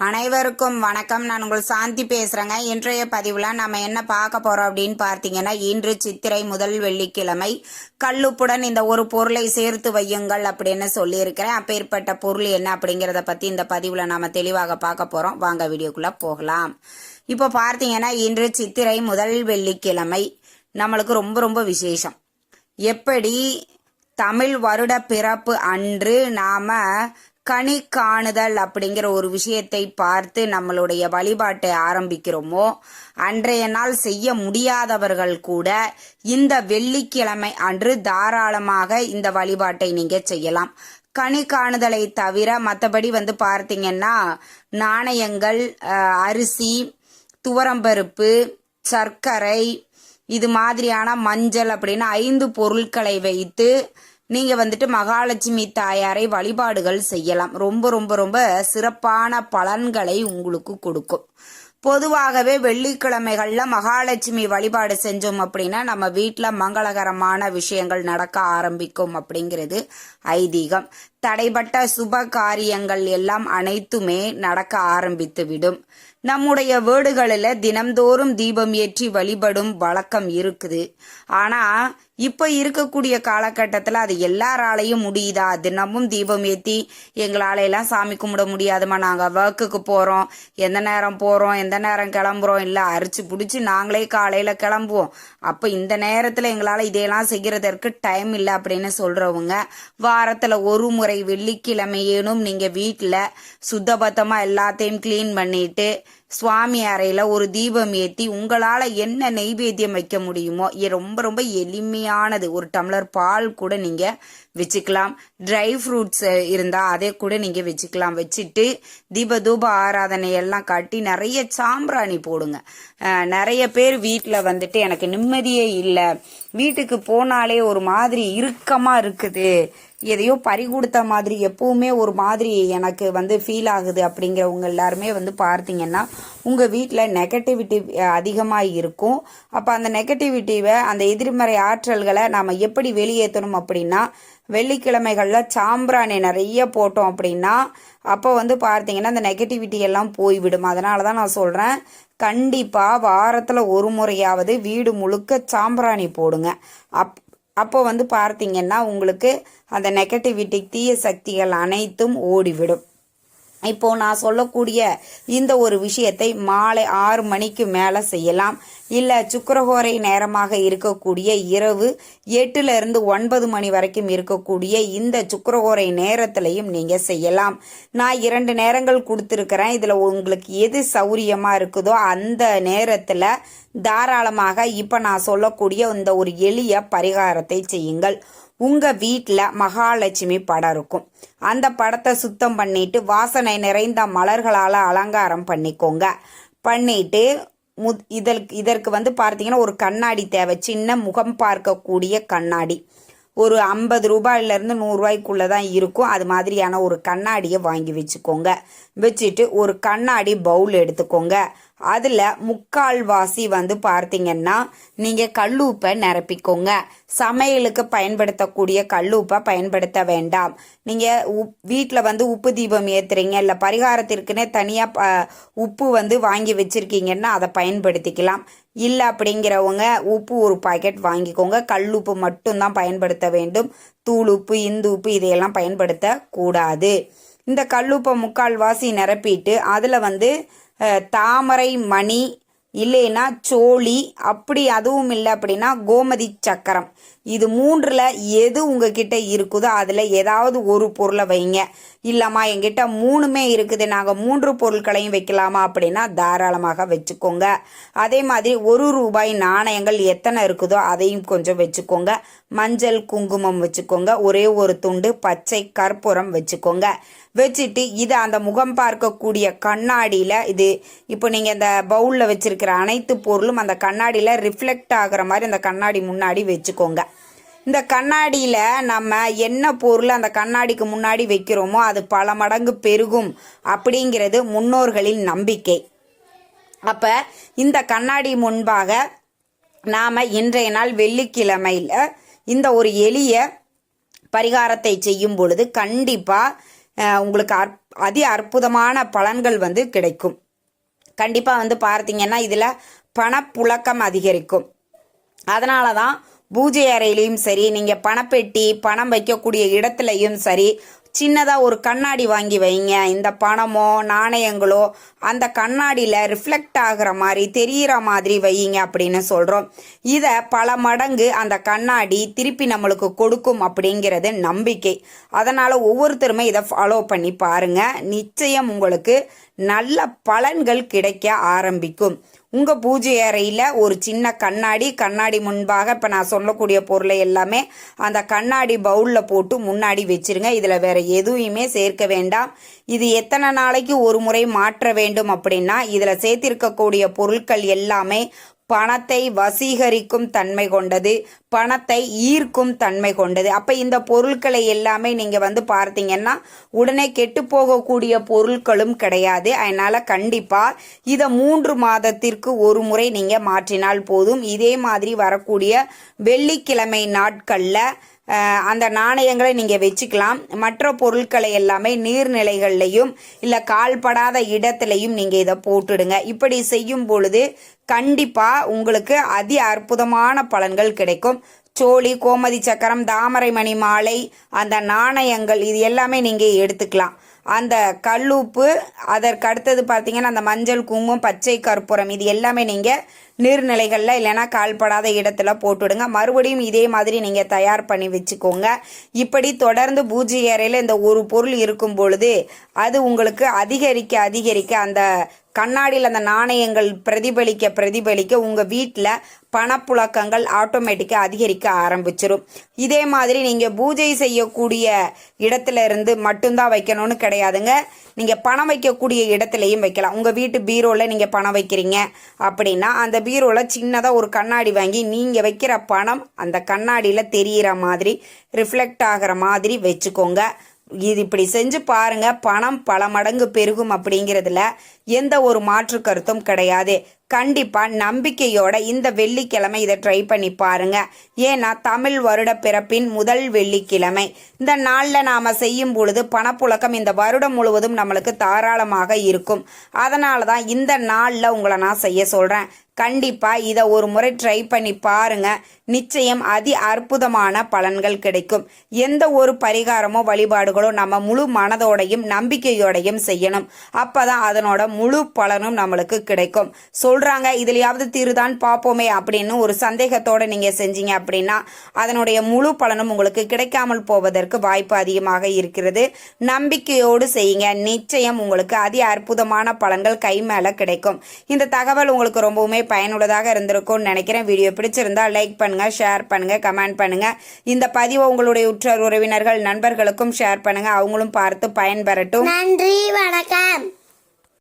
அனைவருக்கும் வணக்கம். நான் உங்கள் சாந்தி பேசுறேங்க. இன்றைய பதிவுல நம்ம என்ன பார்க்க போறோம் அப்படின்னு பார்த்தீங்கன்னா இன்று சித்திரை முதல் வெள்ளிக்கிழமை கல்லுப்புடன் இந்த ஒரு பொருளை சேர்த்து வையுங்கள் அப்படின்னு சொல்லியிருக்கிறேன். அப்பேற்பட்ட பொருள் என்ன அப்படிங்கிறத பத்தி இந்த பதிவுல நாம தெளிவாக பார்க்க போறோம். வாங்க வீடியோக்குள்ள போகலாம். இப்போ பார்த்தீங்கன்னா இன்று சித்திரை முதல் வெள்ளிக்கிழமை நம்மளுக்கு ரொம்ப ரொம்ப விசேஷம். எப்படி? தமிழ் வருட பிறப்பு அன்று நாம கனி காணுதல் அப்படிங்கிற ஒரு விஷயத்தை பார்த்து நம்மளுடைய வழிபாட்டை ஆரம்பிக்கிறோமோ அன்றைய நாள் செய்ய முடியாதவர்கள் கூட இந்த வெள்ளிக்கிழமை அன்று தாராளமாக இந்த வழிபாட்டை நீங்க செய்யலாம். கனி காணுதலை தவிர மற்றபடி வந்து பார்த்தீங்கன்னா நாணயங்கள் அரிசி துவரம்பருப்பு சர்க்கரை இது மாதிரியான மஞ்சள் அப்படின்னு ஐந்து பொருட்களை வைத்து நீங்க வந்துட்டு மகாலட்சுமி தாயாரை வழிபாடுகள் செய்யலாம். ரொம்ப ரொம்ப ரொம்ப சிறப்பான பலன்களை உங்களுக்கு கொடுக்கும். பொதுவாகவே வெள்ளிக்கிழமைகளில் மகாலட்சுமி வழிபாடு செஞ்சோம் அப்படின்னா நம்ம வீட்டில் மங்களகரமான விஷயங்கள் நடக்க ஆரம்பிக்கும் அப்படிங்கிறது ஐதீகம். தடைப்பட்ட சுப காரியங்கள் எல்லாம் அனைத்துமே நடக்க ஆரம்பித்து விடும். நம்முடைய வீடுகளில் தினம்தோறும் தீபம் ஏற்றி வழிபடும் வழக்கம் இருக்குது. ஆனால் இப்போ இருக்கக்கூடிய காலகட்டத்தில் அது எல்லாராலையும் முடியுதா? தினமும் தீபம் ஏற்றி எங்களால எல்லாம் சாமி கும்பிட முடியாதுமா நாங்கள் ஒர்க்குக்கு போகிறோம் எந்த நேரம் போகிறோம் எந்த நேரம் கிளம்புறோம்? இல்லை அரிச்சு பிடிச்சி நாங்களே காலையில் கிளம்புவோம். அப்போ இந்த நேரத்தில் எங்களால் இதையெல்லாம் செய்கிறதற்கு டைம் இல்லை அப்படின்னு சொல்கிறவங்க வாரத்தில் ஒரு முறை வெள்ளிக்கிழமையேனும் நீங்கள் வீட்டில் சுத்தபத்தமாக எல்லாத்தையும் க்ளீன் பண்ணிட்டு சுவாமி அறையில ஒரு தீபம் ஏத்தி உங்களால என்ன நெய்வேத்தியம் வைக்க முடியுமோ ரொம்ப ரொம்ப எளிமையானது. ஒரு டம்ளர் பால் கூட நீங்க வச்சுக்கலாம். ட்ரை ஃப்ரூட்ஸ் இருந்தா அதை கூட நீங்க வச்சுக்கலாம். வச்சுட்டு தீப தூப ஆராதனை எல்லாம் காட்டி நிறைய சாம்பிராணி போடுங்க. நிறைய பேர் வீட்டில் வந்துட்டு எனக்கு நிம்மதியே இல்லை. வீட்டுக்கு போனாலே ஒரு மாதிரி இறுக்கமா இருக்குது. எதையோ பறி கொடுத்த மாதிரி எப்பவுமே ஒரு மாதிரி எனக்கு வந்து ஃபீல் ஆகுது அப்படிங்கிறவங்க எல்லாருமே வந்து பார்த்தீங்கன்னா உங்கள் வீட்டில் நெகட்டிவிட்டி அதிகமாக இருக்கும். அப்போ அந்த நெகட்டிவிட்டிவை அந்த எதிர்மறை ஆற்றல்களை நாம் எப்படி வெளியேற்றணும் அப்படின்னா வெள்ளிக்கிழமைகளில் சாம்பிராணி நிறைய போட்டோம் அப்படின்னா அப்போ வந்து பார்த்தீங்கன்னா அந்த நெகட்டிவிட்டி எல்லாம் போய்விடும் அதனால தான் நான் சொல்கிறேன் கண்டிப்பாக வாரத்தில் ஒரு முறையாவது வீடு முழுக்க சாம்பிராணி போடுங்க. அப் அப்போ வந்து பார்த்தீங்கன்னா உங்களுக்கு அந்த நெகட்டிவிட்டி தீய சக்திகள் அனைத்தும் ஓடிவிடும். இப்போ நான் சொல்லக்கூடிய இந்த ஒரு விஷயத்தை மாலை ஆறு மணிக்கு மேலே செய்யலாம். இல்லை சுக்கரஹோரை நேரமாக இருக்கக்கூடிய இரவு எட்டுல இருந்து ஒன்பது மணி வரைக்கும் இருக்கக்கூடிய இந்த சுக்கரஹோரை நேரத்திலையும் நீங்கள் செய்யலாம். நான் இரண்டு நேரங்கள் கொடுத்துருக்கிறேன். இதில் உங்களுக்கு எது சௌரியமாக இருக்குதோ அந்த நேரத்தில் தாராளமாக இப்போ நான் சொல்லக்கூடிய இந்த ஒரு எளிய பரிகாரத்தை செய்யுங்கள். உங்க வீட்டில் மகாலட்சுமி படம் இருக்கும். அந்த படத்தை சுத்தம் பண்ணிட்டு வாசனை நிறைந்த மலர்களால் அலங்காரம் பண்ணிக்கோங்க. பண்ணிட்டு மு இதற்கு இதற்கு வந்து பார்த்தீங்கன்னா ஒரு கண்ணாடி தேவை. சின்ன முகம் பார்க்கக்கூடிய கண்ணாடி. ஒரு ஐம்பது ரூபாயிலேருந்து நூறுரூவாய்க்குள்ளே தான் இருக்கும். அது மாதிரியான ஒரு கண்ணாடியை வாங்கி வச்சுக்கோங்க. வச்சுட்டு ஒரு கண்ணாடி பவுல் எடுத்துக்கோங்க. அதில் முக்கால்வாசி வந்து பார்த்தீங்கன்னா நீங்கள் கல்லூப்பை நிரப்பிக்கோங்க. சமையலுக்கு பயன்படுத்தக்கூடிய கல்லூப்பை பயன்படுத்த வேண்டாம். நீங்கள் உப் வீட்டில் வந்து உப்பு தீபம் ஏற்றுறீங்க இல்லை பரிகாரத்திற்குன்னே தனியாக உப்பு வந்து வாங்கி வச்சுருக்கீங்கன்னா அதை பயன்படுத்திக்கலாம். இல்லை அப்படிங்கிறவங்க உப்பு ஒரு பாக்கெட் வாங்கிக்கோங்க. கல் உப்பு மட்டும்தான் பயன்படுத்த வேண்டும். தூள் உப்பு இந்து உப்பு இதையெல்லாம் பயன்படுத்தக்கூடாது இந்த கல்லுப்பை முக்கால்வாசி நிரப்பிட்டு அதில் வந்து தாமரை மணி இல்லைன்னா சோழி அப்படி அதுவும் இல்லை அப்படின்னா கோமதி சக்கரம். இது மூன்றில் எது உங்ககிட்ட இருக்குதோ அதில் ஏதாவது ஒரு பொருளை வைங்க. இல்லைம்மா எங்கிட்ட மூணுமே இருக்குது. நாங்கள் மூன்று பொருட்களையும் வைக்கலாமா அப்படின்னா தாராளமாக வச்சுக்கோங்க. அதே மாதிரி ஒரு ரூபாய் நாணயங்கள் எத்தனை இருக்குதோ அதையும் கொஞ்சம் வச்சுக்கோங்க. மஞ்சள் குங்குமம் வச்சுக்கோங்க. ஒரே ஒரு துண்டு பச்சை கற்பூரம் வச்சுக்கோங்க. வச்சுட்டு இதை அந்த முகம் பார்க்கக்கூடிய கண்ணாடியில் இது இப்போ நீங்கள் இந்த பவுலில் வச்சுருக்கிற அனைத்து பொருளும் அந்த கண்ணாடியில் ரிஃப்ளெக்ட் ஆகுற மாதிரி அந்த கண்ணாடி முன்னாடி வச்சுக்கோங்க. இந்த கண்ணாடியில் நம்ம என்ன பொருள் அந்த கண்ணாடிக்கு முன்னாடி வைக்கிறோமோ அது பல மடங்கு பெருகும் அப்படிங்கிறது முன்னோர்களின் நம்பிக்கை. அப்போ இந்த கண்ணாடி முன்பாக நாம் இன்றைய நாள் வெள்ளிக்கிழமையில் இந்த ஒரு எளிய பரிகாரத்தை செய்யும் பொழுது கண்டிப்பாக உங்களுக்கு அற் அதி அற்புதமான பலன்கள் வந்து கிடைக்கும். கண்டிப்பாக வந்து பார்த்தீங்கன்னா இதில் பணப்புழக்கம் அதிகரிக்கும். அதனால தான் பூஜை அறையிலையும் சரி நீங்கள் பணப்பெட்டி பணம் வைக்கக்கூடிய இடத்துலையும் சரி சின்னதாக ஒரு கண்ணாடி வாங்கி வைங்க. இந்த பணமோ நாணயங்களோ அந்த கண்ணாடியில் ரிஃப்ளெக்ட் ஆகிற மாதிரி தெரிகிற மாதிரி வையுங்க அப்படின்னு சொல்கிறோம் இதை பல மடங்கு அந்த கண்ணாடி திருப்பி நம்மளுக்கு கொடுக்கும் அப்படிங்கிறது நம்பிக்கை. அதனால் ஒவ்வொருத்தருமே இதை ஃபாலோ பண்ணி பாருங்க. நிச்சயம் உங்களுக்கு நல்ல பலன்கள் கிடைக்க ஆரம்பிக்கும். உங்கள் பூஜை அறையில் ஒரு சின்ன கண்ணாடி கண்ணாடி முன்பாக இப்போ நான் சொல்லக்கூடிய பொருளை எல்லாமே அந்த கண்ணாடி பவுலில் போட்டு முன்னாடி வச்சிருங்க. இதில் வேறு எதுவுமே சேர்க்க வேண்டாம். இது எத்தனை நாளைக்கு ஒரு முறை மாற்ற வேண்டும் அப்படின்னா இதில் சேர்த்திருக்கக்கூடிய பொருட்கள் எல்லாமே பணத்தை வசீகரிக்கும் தன்மை கொண்டது பணத்தை ஈர்க்கும் தன்மை கொண்டது. அப்போ இந்த பொருட்களை எல்லாமே நீங்கள் வந்து பார்த்தீங்கன்னா உடனே கெட்டு போகக்கூடிய பொருட்களும் கிடையாது. அதனால் கண்டிப்பாக இதை மூன்று மாதத்திற்கு ஒரு முறை நீங்கள் மாற்றினால் போதும். இதே மாதிரி வரக்கூடிய வெள்ளிக்கிழமை நாட்களில் அந்த நாணயங்களை நீங்கள் வச்சுக்கலாம். மற்ற பொருட்களை எல்லாமே நீர்நிலைகள்லையும் இல்லை கால்படாத இடத்துலையும் நீங்கள் இதை போட்டுடுங்க. இப்படி செய்யும் பொழுது கண்டிப்பாக உங்களுக்கு அதி அற்புதமான பலன்கள் கிடைக்கும். சோழி கோமதி சக்கரம் தாமரை மணி மாலை அந்த நாணயங்கள் இது எல்லாமே நீங்கள் எடுத்துக்கலாம். அந்த கல்லுப்பு அதற்கு அடுத்தது பார்த்தீங்கன்னா அந்த மஞ்சள் குங்குமம் பச்சை கற்பூரம் இது எல்லாமே நீங்கள் நீர்நிலைகளில் இல்லைன்னா கால்படாத இடத்துல போட்டுவிடுங்க மறுபடியும் இதே மாதிரி நீங்கள் தயார் பண்ணி வச்சுக்கோங்க. இப்படி தொடர்ந்து பூஜை அறையில் இந்த ஒரு பொருள் இருக்கும் பொழுது அது உங்களுக்கு அதிகரிக்க அதிகரிக்க அந்த கண்ணாடியில் அந்த நாணயங்கள் பிரதிபலிக்க பிரதிபலிக்க உங்கள் வீட்டில் பணப்புழக்கங்கள் ஆட்டோமேட்டிக்காக அதிகரிக்க ஆரம்பிச்சிடும் இதே மாதிரி நீங்கள் பூஜை செய்யக்கூடிய இடத்துல இருந்து மட்டும்தான் வைக்கணும்னு கிடையாதுங்க. நீங்கள் பணம் வைக்கக்கூடிய இடத்துலையும் வைக்கலாம். உங்கள் வீட்டு பீரோவில் நீங்கள் பணம் வைக்கிறீங்க அப்படின்னா அந்த பீரோவில் சின்னதாக ஒரு கண்ணாடி வாங்கி நீங்கள் வைக்கிற பணம் அந்த கண்ணாடியில் தெரிகிற மாதிரி ரிஃப்ளெக்ட் ஆகிற மாதிரி வச்சுக்கோங்க. இது இப்படி செஞ்சு பாருங்க. பணம் பல மடங்கு பெருகும் அப்படிங்கிறதுல எந்த ஒரு மாற்று கருத்தும் கிடையாது. கண்டிப்பா நம்பிக்கையோட இந்த வெள்ளிக்கிழமை இதை ட்ரை பண்ணி பாருங்க. ஏன்னா தமிழ் வருட பிறப்பின் முதல் வெள்ளிக்கிழமை. இந்த நாளில் நாம செய்யும் பொழுது பணப்புழக்கம் இந்த வருடம் முழுவதும் நம்மளுக்கு தாராளமாக இருக்கும். அதனால தான் இந்த நாளில் உங்களை நான் செய்ய சொல்றேன். கண்டிப்பா இதை ஒரு முறை ட்ரை பண்ணி பாருங்க. நிச்சயம் அதி அற்புதமான பலன்கள் கிடைக்கும். எந்த ஒரு பரிகாரமோ வழிபாடுகளோ நம்ம முழு மனதோடையும் நம்பிக்கையோடையும் செய்யணும். அப்பதான் அதனோட முழு பலனும் நம்மளுக்கு கிடைக்கும். சொல் சொல்றாங்க இதுலயாவது தீருதான் பார்ப்போமே அப்படின்னு ஒரு சந்தேகத்தோட நீங்க செஞ்சீங்க அப்படின்னா அதனுடைய முழு பலனும் உங்களுக்கு கிடைக்காமல் போவதற்கு வாய்ப்பு அதிகமாக இருக்கிறது. நம்பிக்கையோடு செய்யுங்க. நிச்சயம் உங்களுக்கு அதி அற்புதமான பலன்கள் கை மேல கிடைக்கும். இந்த தகவல் உங்களுக்கு ரொம்பவுமே பயனுள்ளதாக இருந்திருக்கும்னு நினைக்கிறேன். வீடியோ பிடிச்சிருந்தா லைக் பண்ணுங்க ஷேர் பண்ணுங்க கமெண்ட் பண்ணுங்க. இந்த பதிவை உங்களுடைய உற்றார் உறவினர்கள் நண்பர்களுக்கும் ஷேர் பண்ணுங்க. அவங்களும் பார்த்து பயன்பெறட்டும். நன்றி வணக்கம்.